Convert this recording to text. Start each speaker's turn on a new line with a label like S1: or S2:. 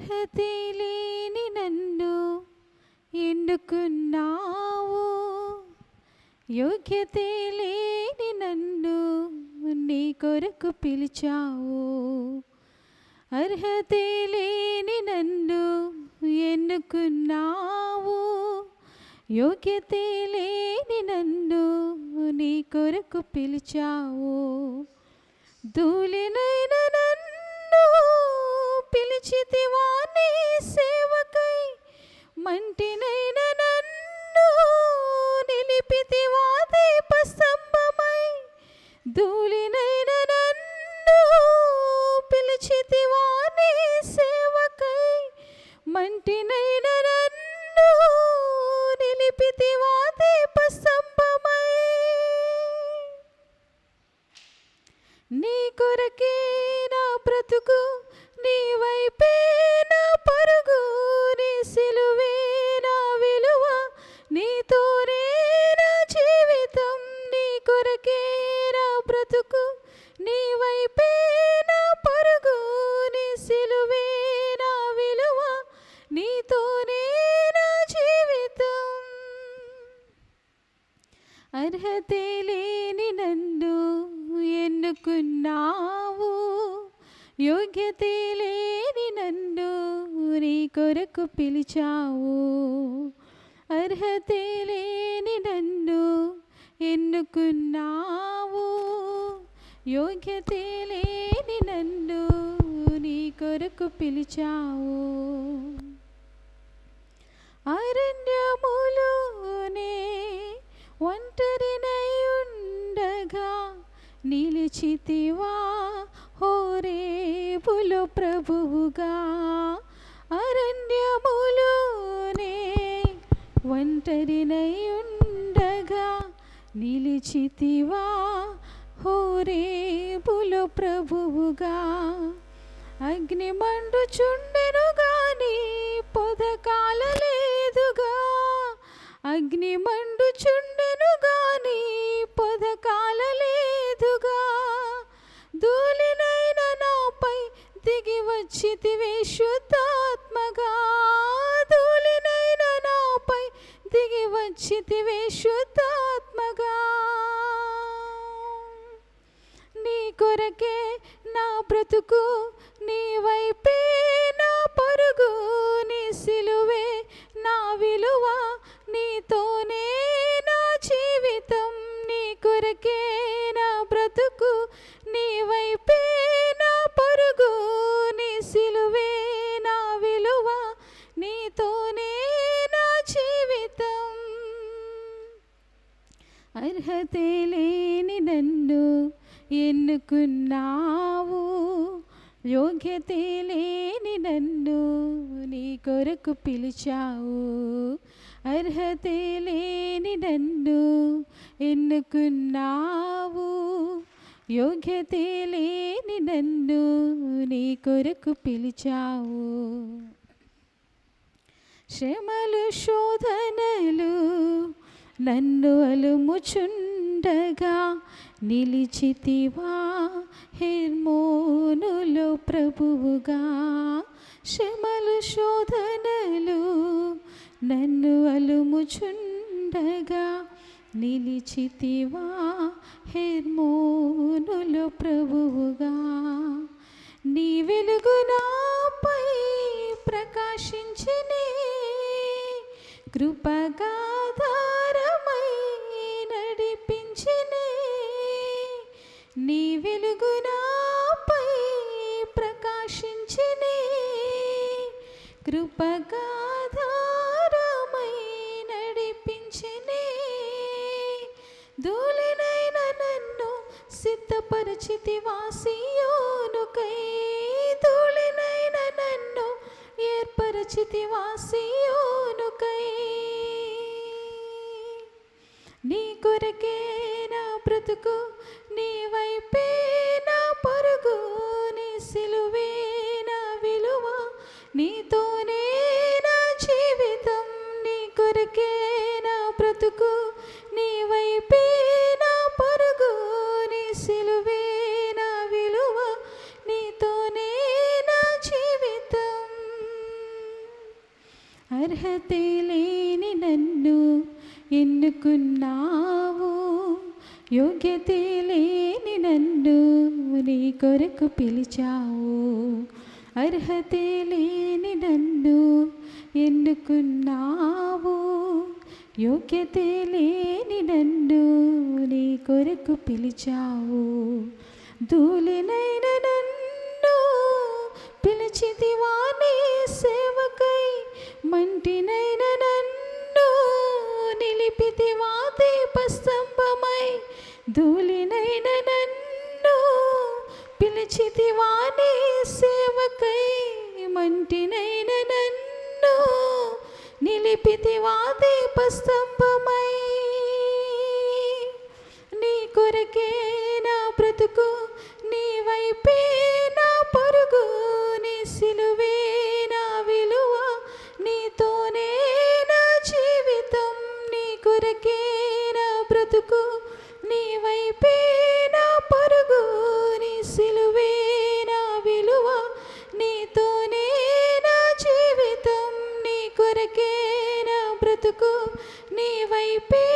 S1: అర్హత లేని నన్ను ఎన్నుకున్నావు? యోగ్యతే లేని నన్ను నీ కొరకు పిలిచావు. అర్హతే లేని నన్ను ఎన్నుకున్నావు? యోగ్యతే లేని నన్ను నీ కొరకు పిలిచావు. దూలినైనా పిలిచితివా నీ సేవకై మంటినైన నన్ను నిలిపితివా దీపస్తంభమై ధూళినైన నన్ను పిలిచితివా నీ సేవకై. మంటినైన నన్ను నిలిపితివా దీపస్తంభమై నీ కొరకే నా బ్రతుకు నీ వైపే నా పరుగు నీ సిలువే నా విలువ నీతోనే నా జీవితం నీ కొరకే నా బ్రతుకు. నీ వైపే నా పరుగు నీ సిలువే నా విలువ నీతోనే నా జీవితం. అర్హతే లేని నన్ను ఎన్నుకున్నావు? యోగ్యతే లేని నన్ను నీ కొరకు పిలిచావు. అర్హతే లేని నన్ను ఎన్నుకున్నావు. యోగ్యతే లేని నన్ను నీ కొరకు పిలిచావు. అరణ్యములోనే ఒంటరినై ఉండగా నిలిచితివా హోరేబులో ప్రభువుగా అరణ్యములోనే ఒంటరినై ఉండగా నిలిచితివా హోరేపులు ప్రభువుగా. అగ్ని మండుచుండెను గాని పొద కాలలేదుగా అగ్ని మండు చితి వచ్చితివే శుద్ధాత్మగా ధూళినైన నాపై దిగి వచ్చితివే శుద్ధాత్మగా. నీ కొరకే నా బ్రతుకు నీ వైపే అర్హతే లేని నన్ను ఎన్నుకున్నావు? యోగ్యత లేని నన్ను నీ కొరకు పిలిచావు. అర్హత లేని నన్ను ఎన్నుకున్నావు? యోగ్యత లేని నన్ను నీ కొరకు పిలిచావు. శ్రమలు శోధనలు నన్ను అలుముచుండగా నిలిచితివా హెర్మోనులో ప్రభువుగా. శ్రమలు శోధనలు నన్ను అలుముచుండగా నిలిచితివా హెర్మోనులో ప్రభువుగా. నీ వెలుగు నాపై ప్రకాశించినే కృపగాదా నడిపించనే నీ వెలుగు నాపై ప్రకాశించినే. కృపగాధారమై నడిపించినే ధూళినైన నన్ను సిద్ధపరిచితి వాసియోనుకై ధూళినైన నన్ను ఏర్పరచితి వాసియోనుకై బ్రతుకు నీ వైపే నా పరుగు నీ సిలువే నా విలువ. నీతోనే నా జీవితం నీ కొరకే నా బ్రతుకు. నీ వైపే నా పరుగు నీ సిలువే నా విలువ. నీతోనే నా జీవితం. అర్హత లేని నన్ను ఎన్నుకున్నావు? యోగ్యతే లేని నన్ను నీ కొరకు పిలిచావు. అర్హతే లేని నన్ను ఎన్నుకున్నావు. యోగ్యతే లేని నన్ను నీ కొరకు పిలిచావు. ధూళినైన నన్ను పిలిచితివా నీ సేవకై. మంటినైన నన్ను నిలిపితివా దీపస్తంభమై ధూళినైన నన్ను పిలిచితివానే సేవకై? మంటినైన నన్ను నిలిపితివా దీపస్తంభమై? నీ కొరకే బ్రతుకు నీ వైపే